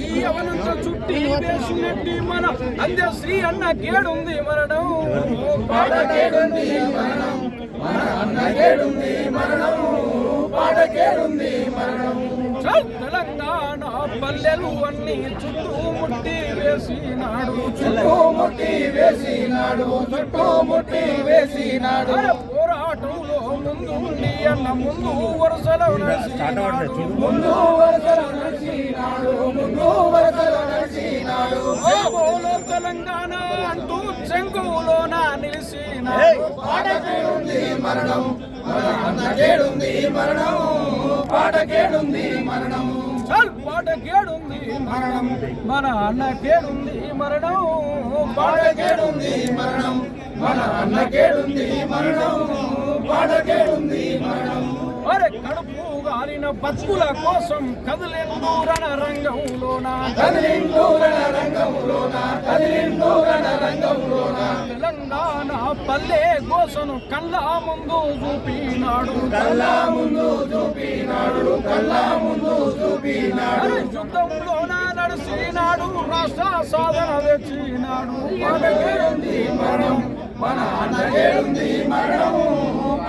ఈ అవనంత చుట్టి వేసినట్టి మన అందే శ్రీ అన్న గేడుంది మరణం పాట గేడుంది మరణం మన అన్న గేడుంది మరణం పాట గేడుంది మరణం తెలంగాణ పల్లెలు అన్ని చుట్టూ ముట్టి వేసినాడు చుట్టూ ముట్టి వేసినాడు చుట్టూ ముట్టి వేసినాడు ముందు ఉండి అన్న ముందు వరుసలో ముందు వరుసలో నడిచినాడు ముందు వరుసలో నడిచినాడు బోలో తెలంగాణ అంటూ చెంగులోన నిలిచినాడు పాటకేడుంది మరణం మన అన్నకేడుంది మరణం పాటకేడుంది మరణం. పాటకేడుంది మరణం మన అన్నకేడుంది మరణం పాటకేడుంది మరణం మన అన్నకేడుంది మరణం. పాటకేడుంది మరణం? అరే కడుపు గాలిన బతుకుల కోసం కదిలిందూరణ రంగంలోన కదిలిందూరణ రంగంలోన కదిలిందూరణ రంగంలోన తెలంగాణ పల్లె గోసను కళ్ళ ముందు చూపినాడు. కళ్ళ ముందు చూపినాడు కళ్ళ ముందు చూపినాడు. యుద్ధంలోన నడిచినాడు రాష్ట్ర సాధన తెచ్చినాడు. పాటకేడుంది మరణం? మన అన్నకేడుంది మరణం?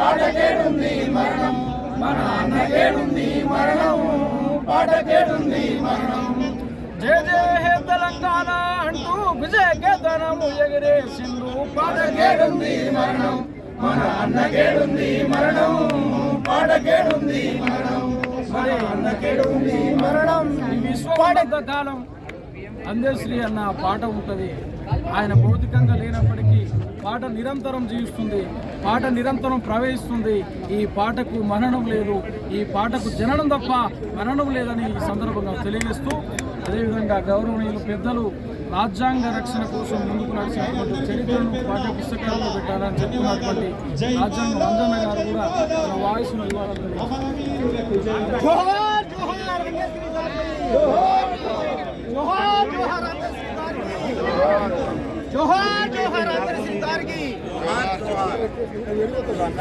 పాటకేడుంది మరణం. మన అన్నకేడుంది మరణం. పాటకేడుంది మరణం. జయ జయ హే తెలంగాణ అంటూ విజయ కేతనము ఎగిరేసిండు పాటకేడుంది మరణం. మన అన్నకేడుంది మరణం. పాటకేడుంది మరణం. మన అన్నకేడుంది మరణం. విశ్వ విశ్వపాఠక కాలం అందేశ్రీ అన్న పాట ఉంటుంది. ఆయన భౌతికంగా లేనప్పటికీ పాట నిరంతరం జీవిస్తుంది పాట నిరంతరం ప్రవహిస్తుంది. ఈ పాటకు మరణం లేదు ఈ పాటకు జననం తప్ప మరణం లేదని ఈ సందర్భంగా తెలియజేస్తూ అదేవిధంగా గౌరవనీయులు పెద్దలు రాజ్యాంగ రక్షణ కోసం ముందుకు నడిచినటువంటి చరిత్రను పాఠ్య పుస్తకాల్లో పెట్టాలని చెప్తున్నటువంటి రాజ్యాంగ మంజన్న గారు కూడా తన వాయిస్ను ఇవ్వాలని జోహార్